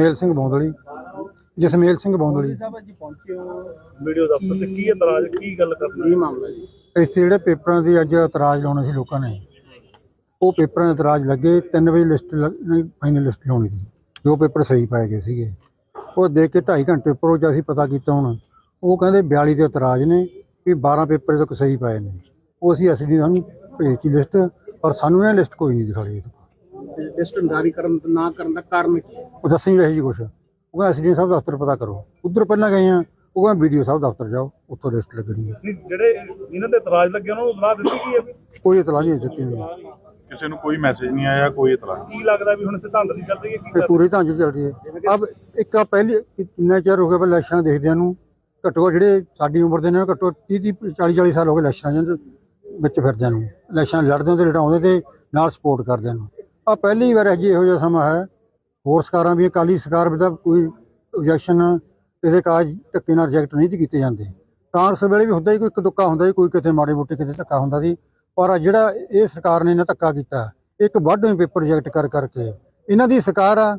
ਜਸਮੇਲ ਸਿੰਘ ਬੌਂਦਲੀ। ਜਸਮੇਲ ਸਿੰਘ ਬੌਂਦਲੀ। ਸਾਹਿਬ ਅੱਜ ਪਹੁੰਚੇ ਹੋ ਵੀਡੀਓ ਦਫ਼ਤਰ ਤੇ ਕੀ ਇਤਰਾਜ਼ ਕੀ ਗੱਲ ਕਰਨੀ? ਕੀ ਮਾਮਲਾ ਜੀ? ਇੱਥੇ ਜਿਹੜੇ ਪੇਪਰਾਂ ਦੀ ਅੱਜ ਇਤਰਾਜ਼ ਲਾਉਣੇ ਸੀ ਲੋਕਾਂ ਨੇ ਉਹ ਪੇਪਰਾਂ ਦੇ ਇਤਰਾਜ਼ ਲੱਗੇ 3 ਵਜੇ ਲਿਸਟ ਫਾਈਨਲ ਲਿਸਟ ਲਾਉਣੀ ਸੀ। ਜੋ ਪੇਪਰ ਸਹੀ ਪਾਏ ਗਏ ਸੀਗੇ। ਉਹ ਦੇਖ ਕੇ 2.5 ਘੰਟੇ ਉੱਪਰੋਂ ਜਦ ਅਸੀਂ ਪਤਾ ਕੀਤਾ ਹੁਣ ਉਹ ਕਹਿੰਦੇ 42 ਦੇ ਇਤਰਾਜ਼ ਨੇ ਵੀ 12 ਪੇਪਰ ਤੱਕ ਸਹੀ ਪਾਏ ਨੇ। ਉਹ ਅਸੀਂ ਐਸਡੀ ਸਾਨੂੰ ਭੇਜਤੀ ਲਿਸਟ ਪਰ ਸਾਨੂੰ ਇਹ ਲਿਸਟ ਕੋਈ ਨਹੀਂ ਦਿਖਾਈ। ਇਹ ਤੋਂ ਲਿਸਟ ਜਾਰੀ ਕਰਨ ਨਾ ਕਰਨ ਦਾ ਕਾਰਨ ਕੀ ਹੈ? ਉਹ ਦੱਸੀ ਨਹੀਂ ਰਹੀ ਜੀ ਕੁਛ। ਉਹ ਕਹਿੰਦਾ ਐਸਡੀ ਸਾਹਿਬ ਦਫ਼ਤਰ ਪਤਾ ਕਰੋ। ਉਧਰ ਪਹਿਲਾਂ ਗਏ ਆ ਉਹ ਕਹਿੰਦਾ ਵੀਡੀਓ ਸਾਹਿਬ ਦਫ਼ਤਰ ਜਾਓ ਉੱਥੋਂ ਲਿਸਟ ਲੱਗਣੀ ਹੈ। ਨਹੀਂ ਜਿਹੜੇ ਇਹਨਾਂ ਤੇ ਇਤਰਾਜ਼ ਲੱਗੇ ਉਹਨਾਂ ਨੂੰ ਇਤਲਾਹ ਦਿੱਤੀ ਗਈ ਹੈ? ਵੀ ਕੋਈ ਇਤਲਾਹ ਨਹੀਂ ਦਿੱਤੀ ਨਹੀਂ ਕਿਸੇ ਨੂੰ ਕੋਈ ਮੈਸੇਜ ਨਹੀਂ ਆਇਆ ਕੋਈ ਇਤਲਾਹ ਨਹੀਂ। ਕੀ ਲੱਗਦਾ ਵੀ ਹੁਣ ਇੱਥੇ ਧੰਦ ਦੀ ਚੱਲ ਰਹੀ ਹੈ ਕੀ ਤੇ ਪੂਰੀ ਢੰਗ ਚੱਲ ਰਹੀ ਹੈ। ਅਬ ਇੱਕ ਆ ਪਹਿਲੀ ਕਿੰਨਾ ਚਿਰ ਹੋ ਗਿਆ ਪਹਿਲਾਂ ਇਲੈਕਸ਼ਨ ਦੇਖਦਿਆਂ ਨੂੰ? ਘੱਟੋ ਘੱਟ ਜਿਹੜੇ ਸਾਡੀ ਉਮਰ ਦੇ ਨੇ ਘੱਟੋ 30 30 40 40 ਸਾਲ ਹੋ ਗਏ ਇਲੈਕਸ਼ਨਾਂ ਦੇ ਵਿੱਚ ਫਿਰਦਿਆਂ ਨੂੰ। ਇਲੈਕਸ਼ਨ ਲੜਦੇ ਤੇ ਲੜਾਉਂਦੇ ਤੇ ਨਾਲ ਸਪੋਰਟ ਕਰਦਿਆਂ ਨੂੰ। ਆ ਪਹਿਲੀ ਵਾਰ ਅਜੇ ਇਹੋ ਜਿਹਾ ਸਮਾਂ ਹੈ। ਹੋਰ ਸਰਕਾਰਾਂ ਵੀ, ਅਕਾਲੀ ਸਰਕਾਰ ਵੀ ਤਾਂ ਕੋਈ objection ਇਹਦੇ ਕਾਜ ਧੱਕੇ ਨਾਲ ਰਿਜੈਕਟ ਨਹੀਂ ਸੀ ਕੀਤੇ ਜਾਂਦੇ। ਕਾਂਗਰਸ ਵੇਲੇ ਵੀ ਹੁੰਦਾ ਹੀ ਕੋਈ ਇੱਕ ਦੁੱਕਾ ਹੁੰਦਾ ਸੀ, ਕੋਈ ਕਿਤੇ ਮਾੜੇ ਮੋਟੇ ਕਿਤੇ ਧੱਕਾ ਹੁੰਦਾ ਸੀ। ਪਰ ਜਿਹੜਾ ਇਹ ਸਰਕਾਰ ਨੇ ਨਾ ਧੱਕਾ ਕੀਤਾ, ਇੱਕ ਵੱਡੇ ਪੇਪਰ ਰਿਜੈਕਟ ਕਰ ਕਰਕੇ। ਇਹਨਾਂ ਦੀ ਸਰਕਾਰ ਆ,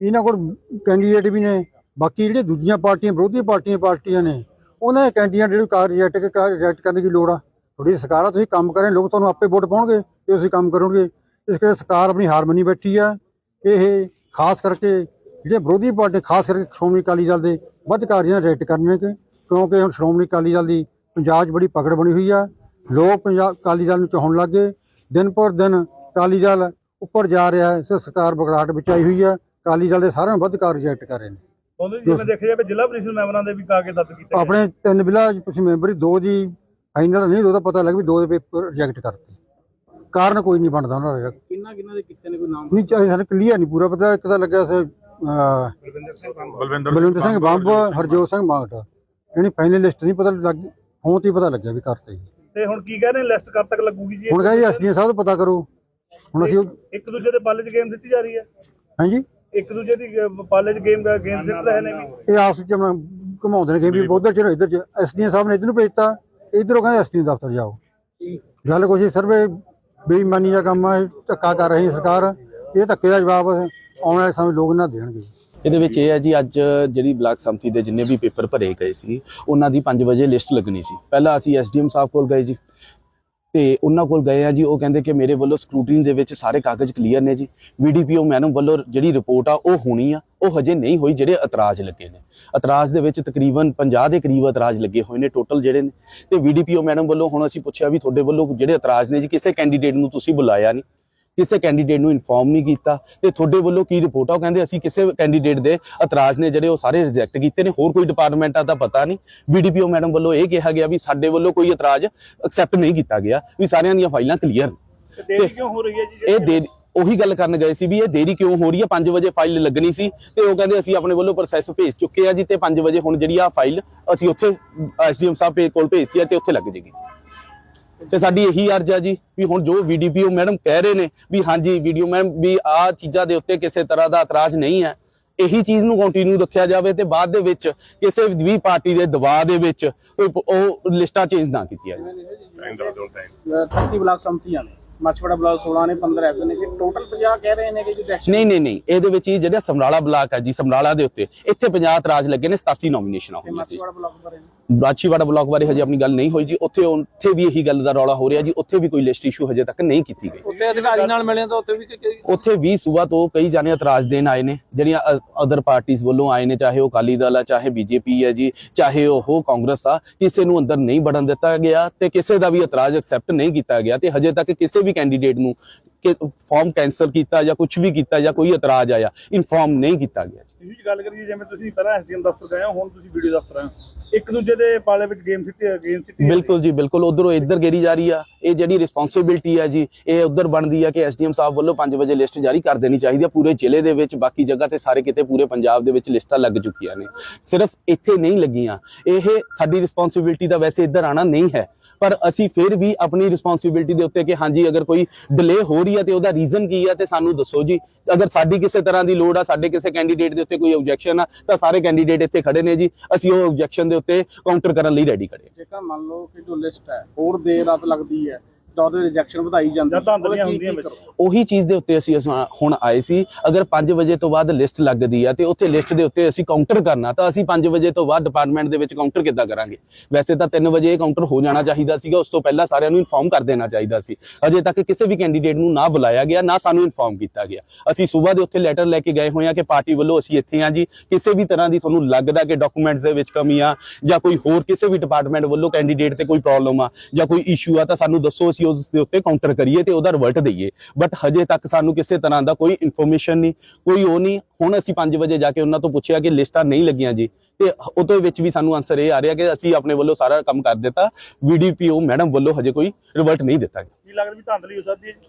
ਇਹਨਾਂ ਕੋਲ ਕੈਂਡੀਡੇਟ ਵੀ ਨੇ, ਬਾਕੀ ਜਿਹੜੇ ਦੂਜੀਆਂ ਪਾਰਟੀਆਂ, ਵਿਰੋਧੀ ਪਾਰਟੀਆਂ ਪਾਰਟੀਆਂ ਨੇ, ਉਹਨਾਂ ਦੇ ਕੈਂਡੀਡੇਟ ਜਿਹੜੇ ਕਾਰ ਰਿਜੈਕਟ ਰਿਜੈਕਟ ਕਰਨ ਦੀ ਲੋੜ ਆ। ਥੋੜੀ ਸਰਕਾਰ ਆ, ਤੁਸੀਂ ਕੰਮ ਕਰੇ, ਲੋਕ ਤੁਹਾਨੂੰ ਆਪੇ ਵੋਟ ਪਾਉਣਗੇ ਤੇ ਤੁਸੀਂ ਕੰਮ ਕਰੋਗੇ। ਇਸ ਕਰਕੇ ਸਰਕਾਰ ਆਪਣੀ ਹਾਰ ਮੰਨੀ ਬੈਠੀ ਆ ਇਹ ਖਾਸ ਕਰਕੇ ਜਿਹੜੇ ਵਿਰੋਧੀ ਪਾਰਟੀ ਖਾਸ ਕਰਕੇ ਸ਼੍ਰੋਮਣੀ ਅਕਾਲੀ ਦਲ ਦੇ ਵੱਧ ਕਾਰਜਾਂ ਰਿਜੈਕਟ ਕਰਨੇ ਕਿ ਕਿਉਂਕਿ ਹੁਣ ਸ਼੍ਰੋਮਣੀ ਅਕਾਲੀ ਦਲ ਦੀ ਪੰਜਾਬ 'ਚ ਬੜੀ ਪਕੜ ਬਣੀ ਹੋਈ ਆ। ਲੋਕ ਪੰਜਾਬ ਅਕਾਲੀ ਦਲ ਨੂੰ ਚਾਹੁਣ ਲੱਗੇ ਦਿਨ ਪਰ ਦਿਨ ਅਕਾਲੀ ਦਲ ਉੱਪਰ ਜਾ ਰਿਹਾ ਹੈ। ਸੋ ਸਰਕਾਰ ਬਗੜਾਹਟ ਵਿੱਚ ਆਈ ਹੋਈ ਆ। ਅਕਾਲੀ ਦਲ ਦੇ ਸਾਰਿਆਂ ਨੂੰ ਵੱਧ ਕਾਰ ਰਿਜੈਕਟ ਕਰ ਰਹੇ ਨੇ। ਉਹਦੇ ਜਿਵੇਂ ਦੇਖਿਆ ਜਾਵੇ ਜ਼ਿਲ੍ਹਾ ਪ੍ਰੀਸ਼ਦ ਮੈਂਬਰਾਂ ਦੇ ਵੀ ਕਾਗਜ਼ ਦਰਜ ਕੀਤੇ। ਆਪਣੇ ਤਿੰਨ ਬਿਲਾ ਕੁਝ ਮੈਂਬਰ ਹੀ ਦੋ ਦੀ ਫਾਈਨਲ ਨਹੀਂ ਦੋ ਦਾ ਪਤਾ ਲੱਗ ਵੀ ਦੋ ਦੇ ਪੇਪਰ ਰਿਜੈਕਟ ਕਰਤੇ। ਕਾਰਨ ਕੋਈ ਨਹੀਂ ਬਣਦਾ ਉਹਨਾਂ ਦਾ। ਕਿੰਨਾ ਕਿੰਨਾ ਦੇ ਕੀਤੇ ਨੇ ਕੋਈ ਨਾਮ? ਨਹੀਂ ਚਾਹੇ ਸਾਨੂੰ ਕਲੀਅਰ ਨਹੀਂ ਪੂਰਾ ਪਤਾ ਇੱਕ ਤਾਂ ਲੱਗਿਆ ਸੀ ਬਲਵਿੰਦਰ ਬਲਵਿੰਦਰ ਸਿੰਘ ਬੰਬ। ਹਰਜੋਤ ਸਿੰਘ ਮਾਗਟ ਇਹਨੀ ਫਾਈਨਲ ਲਿਸਟ ਨਹੀਂ ਪਤਾ ਲੱਗ ਹੁਣ ਤੇ ਹੀ ਪਤਾ ਲੱਗਿਆ ਵੀ ਕਰਤੇ ਜੀ ਤੇ ਹੁਣ ਕੀ ਕਹਿ ਰਹੇ ਲਿਸਟ ਕਦ ਤੱਕ ਲੱਗੂਗੀ ਜੀ? ਹੁਣ ਕਹਿੰਦੇ ਐਸਡੀ ਸਾਹਿਬ ਤੋਂ ਪਤਾ ਕਰੋ। ਹੁਣ ਅਸੀਂ ਇੱਕ ਦੂਜੇ ਦੇ ਪੱਲੇ 'ਚ ਗੇਮ ਦਿੱਤੀ ਜਾ ਰਹੀ ਹੈ। ਹਾਂਜੀ? ਇੱਕ ਦੂਜੇ ਦੀ ਪੱਲੇ 'ਚ ਗੇਮ ਗੇਮ ਸਿੱਟ ਰਹੇ ਨੇ ਵੀ। ਇਹ ਆਪਸ ਵਿੱਚ ਆਪਣਾ ਘੁਮਾਉਂਦੇ ਨੇ ਕਿ ਵੀ ਉਧਰ ਚ ਇੱਧਰ ਚ ਐਸਡੀ ਸਾਹਿਬ ਨੇ ਇੱਧਰ ਨੂੰ ਭੇਜਤਾ ਇਧਰੋਂ ਕਹਿੰਦੇ ਐਸਡੀ ਦਫ਼ਤਰ ਜਾਓ। ਗੱਲ ਕੁਛ ਨਹੀਂ ਸਰਵੇ ਬੇਈਮਾਨੀ ਦਾ ਕੰਮ ਹੈ ਧੱਕਾ ਕਰ ਰਹੀ ਸਰਕਾਰ। ਇਹ ਧੱਕੇ ਦਾ ਜਵਾਬ ਆਉਣ ਵਾਲੇ ਸਮੇਂ ਲੋਕ ਨਾ ਦੇਣਗੇ। ਇਹਦੇ ਵਿੱਚ ਇਹ ਹੈ ਜੀ, ਅੱਜ ਜਿਹੜੀ ਬਲਾਕ ਸੰਮਤੀ ਦੇ ਜਿੰਨੇ ਵੀ ਪੇਪਰ ਭਰੇ ਗਏ ਸੀ, ਉਹਨਾਂ ਦੀ 5 ਵਜੇ ਲਿਸਟ ਲੱਗਣੀ ਸੀ। ਪਹਿਲਾਂ ਅਸੀਂ ਐਸਡੀਐਮ ਸਾਹਿਬ ਕੋਲ ਗਏ ਜੀ। ਤੇ ਉਹਨਾਂ ਕੋਲ ਗਏ ਆ ਜੀ, ਉਹ ਕਹਿੰਦੇ ਕਿ ਮੇਰੇ ਵੱਲੋਂ ਸਕਰੂਟਨੀ ਦੇ ਵਿੱਚ ਸਾਰੇ ਕਾਗਜ਼ ਕਲੀਅਰ ਨੇ ਜੀ। ਵੀਡੀਪੀਓ ਮੈਡਮ ਵੱਲੋਂ ਜਿਹੜੀ ਰਿਪੋਰਟ ਆ, ਉਹ ਹੋਣੀ ਆ, ਉਹ ਹਜੇ ਨਹੀਂ ਹੋਈ, ਜਿਹੜੇ ਇਤਰਾਜ਼ ਲੱਗੇ ਨੇ। ਇਤਰਾਜ਼ ਦੇ ਵਿੱਚ ਤਕਰੀਬਨ 50 ਦੇ ਕਰੀਬ ਇਤਰਾਜ਼ ਲੱਗੇ ਹੋਏ ਨੇ ਟੋਟਲ ਜਿਹੜੇ ਨੇ। ਤੇ ਵੀਡੀਪੀਓ ਮੈਡਮ ਵੱਲੋਂ ਹੁਣ ਅਸੀਂ ਪੁੱਛਿਆ ਵੀ ਤੁਹਾਡੇ ਵੱਲੋਂ ਜਿਹੜੇ ਇਤਰਾਜ਼ ਨੇ ਜੀ, ਕਿਸੇ ਕੈਂਡੀਡੇਟ ਨੂੰ ਤੁਸੀਂ ਬੁਲਾਇਆ ਨਹੀਂ। ਕਿਸੇ ਕੈਂਡੀਡੇਟ ਨੂੰ ਇਨਫੋਰਮ ਨਹੀਂ ਕੀਤਾ ਤੇ ਤੁਹਾਡੇ ਵੱਲੋਂ ਕੀ ਰਿਪੋਰਟ ਆ? ਉਹ ਕਹਿੰਦੇ ਅਸੀਂ ਕਿਸੇ ਕੈਂਡੀਡੇਟ ਦੇ ਇਤਰਾਜ਼ ਨੇ ਜਿਹੜੇ ਉਹ ਸਾਰੇ ਰਿਜੈਕਟ ਕੀਤੇ ਨੇ ਹੋਰ ਕੋਈ ਡਿਪਾਰਟਮੈਂਟਾਂ ਦਾ ਪਤਾ ਨਹੀਂ। ਬੀਡੀਪੀਓ ਮੈਡਮ ਵੱਲੋਂ ਇਹ ਕਿਹਾ ਗਿਆ ਵੀ ਸਾਡੇ ਵੱਲੋਂ ਕੋਈ ਇਤਰਾਜ਼ ਐਕਸੈਪਟ ਨਹੀਂ ਕੀਤਾ ਗਿਆ ਵੀ ਸਾਰਿਆਂ ਦੀਆਂ ਫਾਈਲਾਂ ਕਲੀਅਰ ਤੇ ਦੇਰੀ ਕਿਉਂ ਹੋ ਰਹੀ ਹੈ ਜੀ ਇਹ ਦੇ ਉਹੀ ਗੱਲ ਕਰਨ ਗਏ ਸੀ ਵੀ ਇਹ ਦੇਰੀ ਕਿਉਂ ਹੋ ਰਹੀ ਹੈ? 5 ਵਜੇ ਫਾਈਲ ਲੱਗਣੀ ਸੀ ਤੇ ਉਹ ਕਹਿੰਦੇ ਅਸੀਂ ਆਪਣੇ ਵੱਲੋਂ ਪ੍ਰੋਸੈਸ ਭੇਜ ਚੁੱਕੇ ਆ ਜੀ ਤੇ 5 ਵਜੇ ਹੁਣ ਜਿਹੜੀ ਆ ਫਾਈਲ ਅਸੀਂ ਉੱਥੇ ਐਸਡੀਐਮ ਸਾਹਿਬ ਕੋਲ ਭੇਜਤੀ ਆ ਤੇ ਉੱਥੇ ਲੱਗ ਜੇਗੀ ਤੇ ਸਾਡੀ ਇਹੀ ਅਰਜ਼ ਆ ਜੀ ਵੀ ਹੁਣ ਜੋ ਵੀਡੀਪੀਓ ਮੈਡਮ ਕਹਿ ਰਹੇ ਨੇ ਵੀ ਹਾਂਜੀ ਵੀਡੀਓ ਮੈਮ ਵੀ ਆ ਚੀਜ਼ਾਂ ਦੇ ਉੱਤੇ ਕਿਸੇ ਤਰ੍ਹਾਂ ਦਾ ਇਤਰਾਜ਼ ਨਹੀਂ ਹੈ। ਇਹੀ ਚੀਜ਼ ਨੂੰ ਕੰਟੀਨਿਊ ਰੱਖਿਆ ਜਾਵੇ ਤੇ ਬਾਅਦ ਦੇ ਵਿੱਚ ਕਿਸੇ ਵੀ ਪਾਰਟੀ ਦੇ ਦਬਾਅ ਦੇ ਵਿੱਚ ਉਹ ਲਿਸਟਾਂ ਚੇਂਜ ਨਾ ਕੀਤੀਆਂ ਜਾਣ। 30 ਬਲਾਕ ਸੰਮਤੀਆਂ ਨੇ। ਮੱਛਵੜਾ ਬਲਾਕ 16 ਨੇ 15 ਐਫ ਨੇ। ਕਿ ਟੋਟਲ 50 ਕਹਿ ਰਹੇ ਨੇ ਕਿ ਜੀ ਨਹੀਂ ਨਹੀਂ ਨਹੀਂ। ਇਹਦੇ ਵਿੱਚ ਹੀ ਜਿਹੜਾ ਸਮਰਾਲਾ ਬਲਾਕ ਹੈ ਜੀ ਸਮਰਾਲਾ ਦੇ ਉੱਤੇ ਇੱਥੇ 50 ਇਤਰਾਜ਼ ਲੱਗੇ ਨੇ 87 ਨੋਮੀਨੇਸ਼ਨਾਂ ਹੋਈਆਂ ਸੀ। ਮੱਛਵੜਾ ਬਲਾਕ ਬਾਰੇ ਬਾਛੀਵਾੜਾ ਬਲਾਕ ਬਾਰੇ ਹਜੇ ਆਪਣੀ ਗੱਲ ਨਹੀਂ ਹੋਈ ਜੀ। ਉੱਥੇ ਉੱਥੇ ਵੀ ਇਹੀ ਗੱਲ ਦਾ ਰੌਲਾ ਹੋ ਰਿਹਾ ਜੀ। ਉੱਥੇ ਵੀ ਕੋਈ ਲਿਸਟ ਇਸ਼ੂ ਹਜੇ ਤੱਕ ਨਹੀਂ ਕੀਤੀ ਗਈ। ਉੱਤੇ ਅਧਿਕਾਰੀ ਨਾਲ ਮਿਲੇ ਤਾਂ ਉੱਥੇ ਵੀ ਉੱਥੇ ਵੀ ਸੂਬਾ ਤੋਂ ਕਈ ਜਾਣੇ ਇਤਰਾਜ਼ ਦੇਣ ਆਏ ਨੇ। ਜਿਹੜੀਆਂ ਅਦਰ ਪਾਰਟੀਆਂ ਵੱਲੋਂ ਆਏ ਨੇ ਚਾਹੇ ਉਹ ਅਕਾਲੀ ਦਲ ਆ ਚਾਹੇ ਬੀਜੇਪੀ ਹੈ ਜੀ ਚਾਹੇ ਉਹ ਕਾਂਗਰਸ ਆ ਕਿਸੇ ਨੂੰ ਅੰਦਰ ਨਹੀਂ ਵੜਨ ਦਿੱਤਾ ਗਿਆ ਤੇ ਕਿਸੇ ਦਾ ਵੀ ਇਤਰਾਜ਼ ਐਕਸੈਪਟ ਨਹੀਂ ਕੀਤਾ ਗਿਆ ਤੇ ਹਜੇ ਤੱਕ ਕਿਸੇ ਵੀ ਕੈਂਡੀਡੇਟ ਨੂੰ ਕਿ ਫਾਰਮ ਕੈਨਸਲ ਕੀਤਾ ਜਾਂ ਕੁਝ ਵੀ ਕੀਤਾ ਜਾਂ ਕੋਈ ਇਤਰਾਜ਼ ਆਇਆ ਇਨਫਾਰਮ ਨਹੀਂ ਕੀਤਾ ਗਿਆ। ਜੀ ਗੱਲ ਕਰੀਏ, ਜਿਵੇਂ ਤੁਸੀਂ ਪਹਿਲਾਂ ਐਸਡੀਐਮ ਦਫ਼ਤਰ ਗਏ ਹੋ, ਹੁਣ ਤੁਸੀਂ ਵੀਡੀਓ ਦਫ਼ਤਰ ਆਏ ਹੋ। ਇੱਕ ਦੂਜੇ ਦੇ ਪਾਲੇ ਵਿੱਚ ਗੇਮ ਸਿੱਟੀ ਗੇਮ ਸਿੱਟੀ ਬਿਲਕੁਲ ਜੀ, ਬਿਲਕੁਲ। ਉਧਰੋਂ ਇੱਧਰ ਗੇਰੀ ਜਾ ਰਹੀ ਆ। ਇਹ ਜਿਹੜੀ ਰਿਸਪੌਂਸਿਬਿਲਟੀ ਹੈ ਜੀ, ਇਹ ਉਧਰ ਬਣਦੀ ਆ ਕਿ ਐਸਡੀਐਮ ਸਾਹਿਬ ਵੱਲੋਂ 5 ਵਜੇ ਲਿਸਟ ਜਾਰੀ ਕਰ ਦੇਣੀ ਚਾਹੀਦੀ ਆ। ਪੂਰੇ ਜ਼ਿਲ੍ਹੇ ਦੇ ਵਿੱਚ, ਬਾਕੀ ਜਗ੍ਹਾ ਤੇ ਸਾਰੇ ਕਿਤੇ ਪੂਰੇ ਪੰਜਾਬ ਦੇ ਵਿੱਚ ਲਿਸਟਾਂ ਲੱਗ ਚੁੱਕੀਆਂ ਨੇ। ਸਿਰਫ ਇੱਥੇ ਨਹੀਂ ਲੱਗੀਆਂ। ਇਹ ਸਾਡੀ ਰਿਸਪੌਂਸਿਬਿਲਟੀ ਦਾ ਵੈਸੇ ਇੱਧਰ ਆਣਾ ਨਹੀਂ ਹੈ। ਪਰ ਅਸੀਂ ਫਿਰ ਵੀ ਆਪਣੀ ਰਿਸਪੌਂਸਿਬਿਲਟੀ ਦੇ ਉੱਤੇ ਕਿ ਹਾਂਜੀ, ਅਗਰ ਕੋਈ ਡਿਲੇ ਹੋ ਰਹੀ ਹੈ ਤੇ ਉਹਦਾ ਰੀਜ਼ਨ ਕੀ ਹੈ ਤੇ ਸਾਨੂੰ ਦੱਸੋ ਜੀ। ਅਗਰ ਸਾਡੀ ਕਿਸੇ ਤਰ੍ਹਾਂ ਦੀ ਲੋੜ ਆ, ਸਾਡੇ ਕਿਸੇ ਕੈਂਡੀਡੇਟ ਦੇ ਉੱਤੇ ਕੋਈ ਆਬਜੈਕਸ਼ਨ ਆ, ਤਾਂ ਸਾਰੇ ਕੈਂਡੀਡੇਟ ਇੱਥੇ ਖੜੇ ਨੇ ਜੀ। ਅਸੀਂ ਉਹ ਆਬਜੈਕਸ਼ਨ ਦੇ ਉੱਤੇ ਕਾਊਂਟਰ ਕਰਨ ਲਈ ਰੈਡੀ ਖੜੇ ਹਾਂ। ਜੇਕਰ ਮੰਨ ਲਓ ਕਿ ਜੋ ਲਿਸਟ ਹੈ, ਹੋਰ ਦੇਰ ਰਾਤ ਲੱਗਦੀ ਹੈ ਤੌਰ ਤੇ ਰਿਜੈਕਸ਼ਨ ਵਧਾਈ ਜਾਂਦੀ ਜਾਂ ਧਾਂਦਲੀਆਂ ਉਹਦਾ ਕੀ- ਹੁੰਦੀਆਂ ਕੀ ਵਿੱਚ। ਕਰੋਗੇ? ਉਹੀ ਚੀਜ਼ ਦੇ ਉੱਤੇ ਅਸੀਂ ਅਸਾਂ ਹੁਣ ਆਏ ਸੀ। ਅਗਰ 5 ਵਜੇ ਤੋਂ ਬਾਅਦ ਲਿਸਟ ਲੱਗਦੀ ਆ ਤੇ ਉੱਥੇ ਲਿਸਟ ਦੇ ਉੱਤੇ ਅਸੀਂ ਕਾਊਂਟਰ ਕਰਨਾ ਤਾਂ ਅਸੀਂ 5 ਵਜੇ ਤੋਂ ਬਾਅਦ ਡਿਪਾਰਟਮੈਂਟ ਦੇ ਵਿੱਚ ਕਾਊਂਟਰ ਕਿੱਦਾਂ ਕਰਾਂਗੇ? ਵੈਸੇ ਤਾਂ 3 ਵਜੇ ਇਹ ਕਾਊਂਟਰ ਹੋ ਜਾਣਾ ਚਾਹੀਦਾ ਸੀਗਾ ਉਸ ਤੋਂ ਪਹਿਲਾਂ ਸਾਰਿਆਂ ਨੂੰ ਇਨਫੋਰਮ ਕਰ ਦੇਣਾ ਚਾਹੀਦਾ ਸੀ। ਅਜੇ ਤੱਕ ਕਿਸੇ ਵੀ ਕੈਂਡੀਡੇਟ ਨੂੰ ਨਾ ਬੁਲਾਇਆ ਗਿਆ ਨਾ ਸਾਨੂੰ ਇਨਫੋਰਮ ਕੀਤਾ ਗਿਆ। ਅਸੀਂ ਸਵੇਰ ਦੇ ਉੱਥੇ ਲੈਟਰ ਲੈ ਕੇ ਗਏ ਹੋਏ ਆ ਕਿ ਪਾਰਟੀ ਵੱਲੋਂ ਅਸੀਂ ਇੱਥੇ ਆ ਜੀ। ਕਿਸੇ ਵੀ ਤਰ੍ਹਾਂ ਦੀ ਤੁਹਾਨੂੰ ਲੱਗਦਾ ਕਿ ਡਾਕੂਮੈਂਟਸ ਦੇ ਵਿੱਚ ਕਮੀ ਆ ਜਾਂ ਕੋਈ ਹੋਰ ਕਿਸੇ ਵੀ ਡਿਪਾਰਟਮੈਂਟ ਵੱਲੋਂ ਕੈਂਡੀਡੇਟ ਤੇ ਕੋਈ ਪ੍ਰੋਬਲਮ ਆ ਜਾਂ ਕੋਈ ਇਸ਼ੂ ਆ ਤਾਂ ਸਾਨੂੰ ਦੱਸੋ ਅਸੀਂ ਉਸ ਦੇ ਉੱਤੇ ਕਾਊਂਟਰ ਕਰੀਏ ਤੇ ਉਹਦਾ ਰਿਵਰਟ ਦਈਏ। ਬਟ ਹਜੇ ਤੱਕ ਸਾਨੂੰ ਕਿਸੇ ਤਰ੍ਹਾਂ ਦਾ ਕੋਈ ਇਨਫੋਰਮੇਸ਼ਨ ਨਹੀਂ ਕੋਈ ਉਹ ਨਹੀਂ। ਹੁਣ ਅਸੀਂ 5 ਵਜੇ ਜਾ ਕੇ ਉਹਨਾਂ ਤੋਂ ਪੁੱਛਿਆ ਕਿ ਲਿਸਟਾਂ ਨਹੀਂ ਲੱਗੀਆਂ ਜੀ। ਤੇ ਉਹਦੇ ਵਿੱਚ ਵੀ ਸਾਨੂੰ ਆਨਸਰ ਇਹ ਆ ਰਿਹਾ ਕਿ ਅਸੀਂ ਆਪਣੇ ਵੱਲੋਂ ਸਾਰਾ ਕੰਮ ਕਰ ਦਿੱਤਾ। ਵੀਡੀਪੀਓ ਮੈਡਮ ਵੱਲੋਂ ਹਜੇ ਕੋਈ ਰਿਵਰਟ ਨਹੀਂ ਦਿੱਤਾ। ਗਿਆ ਕੀ ਲੱਗਦਾ ਵੀ ਧਾਂਦਲੀ ਹੋ ਸਕਦੀ ਹੈ ਜੀ?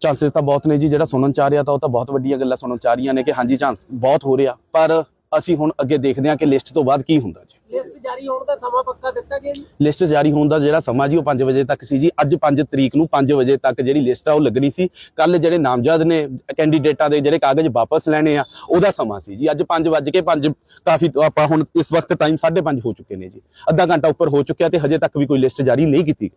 ਚਾਂਸਸ ਤਾਂ ਬਹੁਤ ਨੇ ਜੀ। ਜਿਹੜਾ ਸੁਣਨ ਚ ਆ ਰਿਹਾ ਤਾਂ ਉਹ ਤਾਂ ਬਹੁਤ ਵੱਡੀਆਂ ਗੱਲਾਂ ਸੁਣਨ ਚ ਆ ਰਹੀਆਂ ਨੇ ਕਿ ਹਾਂਜੀ ਚਾਂਸ ਬਹੁਤ ਹੋ ਰਿਹਾ। ਪਰ ਅਸੀਂ ਹੁਣ ਅੱਗੇ ਦੇਖਦੇ ਹਾਂ ਕਿ ਲਿਸਟ ਤੋਂ ਬਾਅਦ ਕੀ ਹੁੰਦਾ ਜੀ। ਜਾਰੀ ਹੋਣ ਦਾ ਸਮਾਂ ਪੱਕਾ ਦਿੱਤਾ ਗਿਆ ਜੀ? ਲਿਸਟ ਜਾਰੀ ਹੋਣ ਦਾ ਜਿਹੜਾ ਸਮਾਂ ਜੀ ਉਹ 5 ਵਜੇ ਤੱਕ ਸੀ ਜੀ। ਅੱਜ 5 ਤਰੀਕ ਨੂੰ 5 ਵਜੇ ਤੱਕ ਜਿਹੜੀ ਲਿਸਟ ਆ ਉਹ ਲੱਗਣੀ ਸੀ। ਕੱਲ ਜਿਹੜੇ ਨਾਮਜ਼ਦ ਨੇ ਕੈਂਡੀਡੇਟਾਂ ਦੇ ਜਿਹੜੇ ਕਾਗਜ਼ ਵਾਪਸ ਲੈਣੇ ਆ, ਉਹਦਾ ਸਮਾਂ ਸੀ ਜੀ। ਅੱਜ 5 ਵਜੇ ਕੇ 5 ਕਾਫੀ ਆਪਾਂ ਹੁਣ ਇਸ ਵਕਤ ਟਾਈਮ 5:30 ਹੋ ਚੁੱਕੇ ਨੇ ਜੀ। ਅੱਧਾ ਘੰਟਾ ਉੱਪਰ ਹੋ ਚੁੱਕਿਆ ਤੇ ਹਜੇ ਤੱਕ ਵੀ ਕੋਈ ਲਿਸਟ ਜਾਰੀ ਨਹੀਂ ਕੀਤੀ